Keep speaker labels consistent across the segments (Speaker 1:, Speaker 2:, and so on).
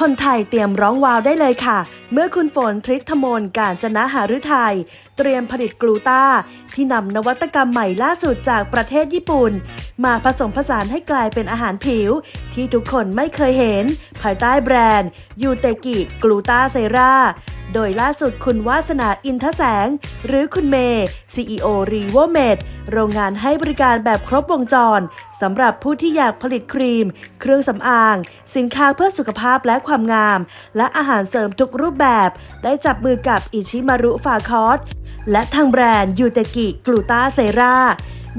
Speaker 1: คนไทยเตรียมร้องวาวได้เลยค่ะ เมื่อคุณฝนทริศธมนการจนะหาฤทัยเตรียมผลิตกลูตาที่นำนวัตกรรมใหม่ล่าสุดจากประเทศญี่ปุ่น มาผสมผสานให้กลายเป็นอาหารผิว ที่ทุกคนไม่เคยเห็น ภายใต้แบรนด์ยูเตกิกลูตาเซรา โดยล่าสุดคุณวาสนาอินทแสง หรือคุณเมย์ CEO r e v o m e d โรงงานให้บริการแบบครบวงจรสำหรับผู้ที่อยากผลิตครีม เครื่องสำอาง สินค้าเพื่อสุขภาพและความงาม และอาหารเสริมทุกรูปแบบ ได้จับมือกับอิชิมารุฟาคอสและทางแบรนด์ยูเตกิกลูตาเซรา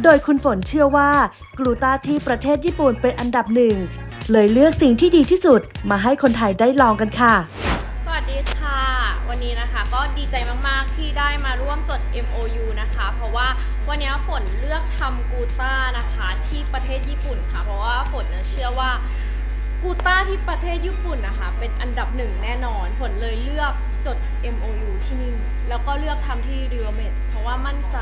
Speaker 1: โดยคุณฝนเชื่อว่ากลูตาที่ประเทศญี่ปุ่นเป็นอันดับหนึ่ง เลยเลือกสิ่งที่ดีที่สุดมาให้คนไทยได้ลองกันค่ะ
Speaker 2: สวัสดีค่ะ วันนี้นะคะก็ดีใจมากๆที่ได้มาร่วมจด MOU นะคะ เพราะว่าวันนี้ฝนเลือกทำกูต้านะคะที่ประเทศญี่ปุ่นค่ะ เพราะว่าฝนเชื่อว่ากูต้าที่ประเทศญี่ปุ่นนะคะ เป็นอันดับหนึ่งแน่นอน ฝนเลยเลือกจด MOU ที่นี่ แล้วก็เลือกทำที่ r e a l m e d เพราะว่ามั่นใจ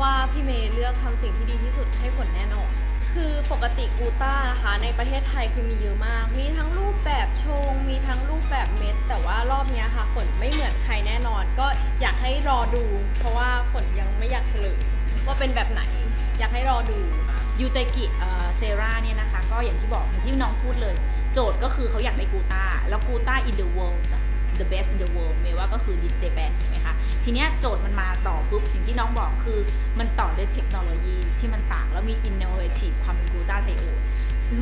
Speaker 2: ว่าพี่เมย์เลือกทำสิ่งที่ดีที่สุดให้ฝนแน่นอน คือปกติกูต้านะคะในประเทศไทยคือมีเยอะมาก มีทั้งรูปแบบชง มีทั้งรูปแบบเม็ด แต่ว่ารอบนี้ค่ะฝนไม่เหมือนใครแน่นอน ก็อยากให้รอดู เพราะว่าฝนยังไม่อยากเฉลยว่าเป็นแบบไหน อยากให้รอดู
Speaker 3: ยูเตกิเซราเนี่ยนะคะ ก็อย่างที่บอกอย่างที่น้องพูดเลย โจทย์ก็คือเขาอยากได้กูต้า แล้วกูต้า in the world จ้ะ the best in the world เมย์ว่าก็คือดิเจแปนไหมคะ ทีเนี้ยโจทย์มันมาต่อปุ๊บ สิ่งที่น้องบอกคือมันต่อด้วยเทคโนโลยีที่มันต่าง แล้วมี innovative ความเป็นกูต้าไทโอ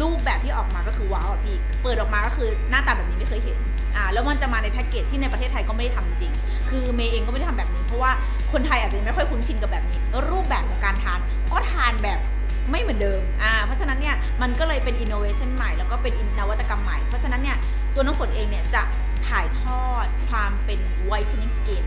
Speaker 3: รูปแบบที่ออกมาก็คือว้าวอะพี่ เปิดออกมาก็คือหน้าตาแบบนี้ไม่เคยเห็นอ่าแล้วมันจะมาในแพ็กเกจที่ในประเทศไทยก็ไม่ได้ทำจริง คือเมย์เองก็ไม่ได้ทำแบบนี้ เพราะว่าคนไทยอาจจะยังไม่ค่อยคุ้นชินกับแบบนี้แล้วรูปแบบของการทาน ก็ทานแบบไม่เหมือนเดิมอ่าเพราะฉะนั้นเนี่ยมันก็เลยเป็น innovation ใหม่แล้วก็เป็นนวัตกรรมใหม่ เพราะฉะนั้นเนี่ยตัวน้องฝนเองเนี่ยจะ ถ่ายทอดความเป็น whitening skin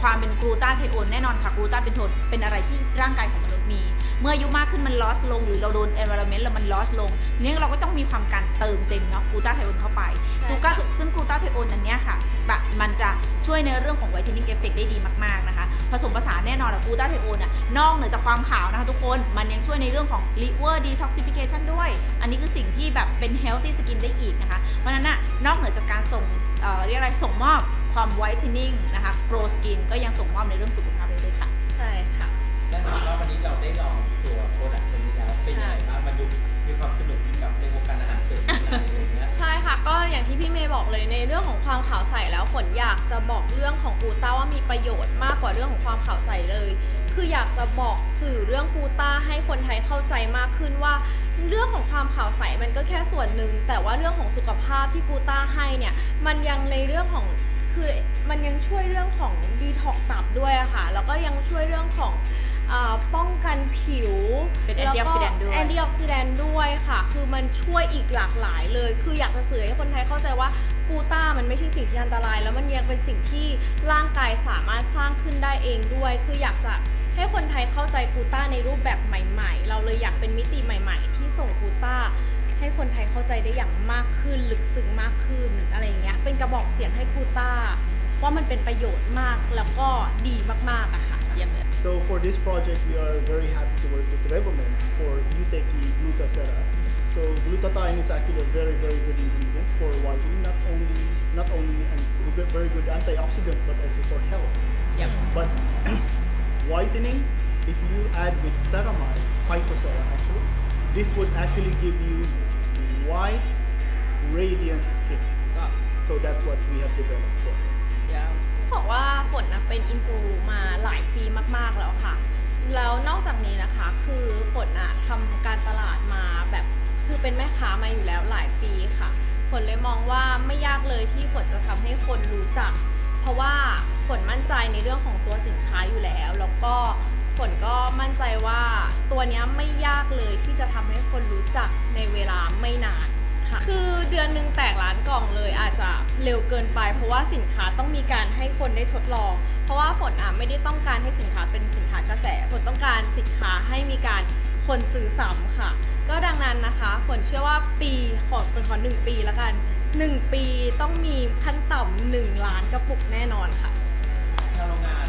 Speaker 3: ความเป็นกลูตาไทโอนแน่นอนค่ะกลูตาเป็นโทนเป็นอะไรที่ร่างกายของมนุษย์มี เมื่ออายุมากขึ้นมัน loss ลง หรือเราโดน environment แล้วมัน loss ลงทีนี้เราก็ต้องมีความการเติมเต็มเนาะกลูตาไทโอนเข้าไป
Speaker 2: ใช่
Speaker 3: กลูตา
Speaker 2: ค่ะ
Speaker 3: ซึ่งกลูตาไทโอนอันเนี้ยค่ะแบบมันจะช่วยในเรื่องของ whitening effect ได้ดีมากๆนะคะ ผสมผสานแน่นอนกับกลูตาไทโอนอะนอกเหนือจากความขาวนะคะทุกคนมันยังช่วยในเรื่องของ liver detoxification ด้วย อันนี้คือสิ่งที่แบบเป็น healthy skin ได้อีกนะคะ เพราะฉะนั้นน่ะนอกเหนือจากการส่งเอ่อเรียกอะไรส่งมอบความ whitening นะคะ grow skin ก็ยังส่งมอบในเรื่องสุขภาพ ได้ยิ
Speaker 4: นว่าวันนี้เราได้ลองตัวโปรดักต์ตัวนี้แล้วเป็นยังไงบ้างมันดูมีความสนุกกับในวงการอาหารเสริมอะไรอย่างเงี้ย
Speaker 2: ใช่ค่ะ ก็อย่างที่พี่เมย์บอกเลยในเรื่องของความขาวใสแล้วฝนอยากจะบอกเรื่องของกูต้าว่ามีประโยชน์มากกว่าเรื่องของความขาวใสเลย คืออยากจะบอกสื่อเรื่องกูต้าให้คนไทยเข้าใจมากขึ้นว่า เรื่องของความขาวใสมันก็แค่ส่วนหนึ่ง แต่ว่าเรื่องของสุขภาพที่กูต้าให้เนี่ย มันยังในเรื่องของคือมันยังช่วยเรื่องของดีท็อกตับด้วยอะค่ะ แล้วก็ยังช่วยเรื่องของ ป้องกันผิว
Speaker 3: เป็น
Speaker 2: แล้วก็
Speaker 3: antioxidant ด้วย
Speaker 2: แอนตี้ออกซิแดนต์ด้วยค่ะ คือมันช่วยอีกหลากหลายเลย คืออยากจะสื่อให้คนไทยเข้าใจว่ากูต้ามันไม่ใช่สิ่งที่อันตราย แล้วมันยังเป็นสิ่งที่ร่างกายสามารถสร้างขึ้นได้เองด้วย คืออยากจะให้คนไทยเข้าใจกูต้าในรูปแบบใหม่ ๆ เราเลยอยากเป็นมิติใหม่ ๆ ที่ส่งกูต้าให้คนไทยเข้าใจได้อย่างมากขึ้นลึกซึ้งมากขึ้นอะไรอย่างเงี้ยเป็นกระบอกเสียงให้กูต้าว่ามันเป็นประโยชน์มากแล้วก็ดีมากๆอะค่ะ
Speaker 3: เยี่ยมเลย
Speaker 5: So for this project, we are very happy to work with Revomed for Uteki Glutathione. So glutathione is actually a very, very good ingredient for whitening. not only not only a very good antioxidant, but also for health.
Speaker 3: Yep.
Speaker 5: But whitening, if you add with ceramide, phytocera actually, this would actually give you white, radiant skin. Ah. So that's what we have developed for.
Speaker 3: Yeah.
Speaker 2: บอกว่าฝนนะเป็นอินฟูมาหลายปีมากๆแล้วค่ะ แล้วนอกจากนี้นะคะคือฝนอะทำการตลาดมาแบบคือเป็นแม่ค้ามาอยู่แล้วหลายปีค่ะ ฝนเลยมองว่าไม่ยากเลยที่ฝนจะทำให้คนรู้จัก เพราะว่าฝนมั่นใจในเรื่องของตัวสินค้าอยู่แล้ว แล้วก็ฝนก็มั่นใจว่าตัวนี้ไม่ยากเลยที่จะทำให้คนรู้จักในเวลาไม่นาน ค่ะ คือเดือนหนึ่งแตกล้านกล่องเลยอาจจะเร็วเกินไป เพราะว่าสินค้าต้องมีการให้คนได้ทดลอง เพราะว่าฝนอะไม่ได้ต้องการให้สินค้าเป็นสินค้ากระแสฝนต้องการสินค้าให้มีการคนซื้อซ้ำค่ะ ก็ดังนั้นนะคะฝนเชื่อว่าปีขอฝนขอหนึ่งปีแล้วกันหนึ่งปีต้องมีขั้นต่ำหนึ่งล้านกระปุกแน่นอนค่ะ
Speaker 4: ทางโรงงาน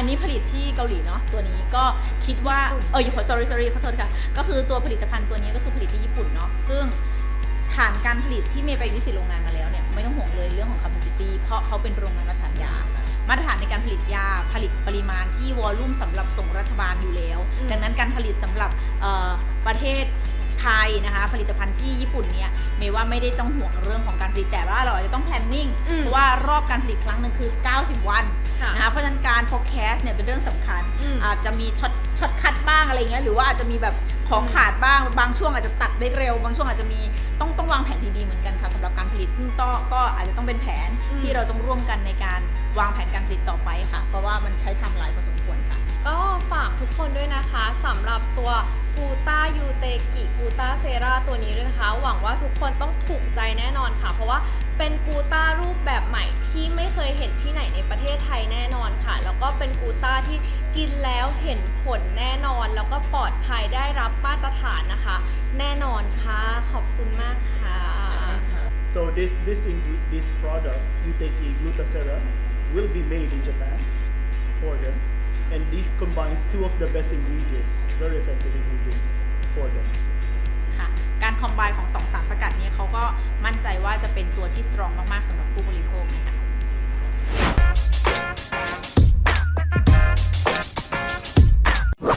Speaker 4: อั
Speaker 3: นนี้ผลิตที่เกาหลีเนาะตัวนี้ก็คิดว่าเออขอ sorry sorry ขอโทษค่ะ ก็คือตัวผลิตภัณฑ์ตัวนี้ก็คือผลิตที่ญี่ปุ่นเนาะซึ่งทฐานการผลิตที่เมย์ไปวิสิตโรงงานมาแล้วเนี่ยไม่ต้องห่วงเลยเรื่องของ capacity เพราะเขาเป็นโรงงานมาตรฐานยามาตรฐานในการผลิตยาผลิตปริมาณที่วอลลุ่มสำหรับส่งรัฐบาลอยู่แล้ว
Speaker 2: อืม
Speaker 3: ดังนั้นการผลิตสำหรับเอ่อประเทศ ไทยนะคะ ผลิตภัณฑ์ที่ญี่ปุ่นเนี่ยเมย์ว่าไม่ได้ต้องห่วงเรื่องของการผลิตแต่ว่าเราอาจจะต้อง planning
Speaker 2: อืม
Speaker 3: เพราะว่ารอบการผลิตครั้งหนึ่งคือ 90 วัน
Speaker 2: ค่ะ
Speaker 3: นะคะเพราะฉะนั้นการ forecast เนี่ยเป็นเรื่องสำคัญ
Speaker 2: อืม
Speaker 3: อาจจะมีช็อตช็อตคัดบ้างอะไรเงี้ยหรือว่าอาจจะมีแบบของขาดบ้างบางช่วงอาจจะตัดได้เร็ว บางช่วงอาจจะมีต้องต้องวางแผนดีๆเหมือนกันค่ะสำหรับการผลิตซึ่งก็ก็อาจจะต้องเป็นแผน
Speaker 2: อืม
Speaker 3: ที่เราต้องร่วมกันในการวางแผนการผลิตต่อไปค่ะ เพราะว่ามันใช้ไทำลายพอสมควรค่ะ
Speaker 2: ก็ฝากทุกคนด้วยนะคะสำหรับตัวกูต้ายูเตกิกูต้าเซราตัวนี้ด้วยนะคะ หวังว่าทุกคนต้องถูกใจแน่นอนค่ะ เพราะว่าเป็นกูต้ารูปแบบใหม่ที่ไม่เคยเห็นที่ไหนในประเทศไทยแน่นอนค่ะ แล้วก็เป็นกูต้าที่กินแล้วเห็นผลแน่นอน แล้วก็ปลอดภัยได้รับมาตรฐานนะคะ แน่นอนค่ะขอบคุณมากค่ะ
Speaker 5: So this this this product, Yuteki Glutacera, will be made in Japan for them, and this combines two of the best ingredients, very effective ingredients for them.
Speaker 3: ค่ะการคอมไบของสองสารสกัดนี้เขาก็มั่นใจว่าจะเป็นตัวที่สตรองมาก ๆสำหรับผู้บริโภคนะคะ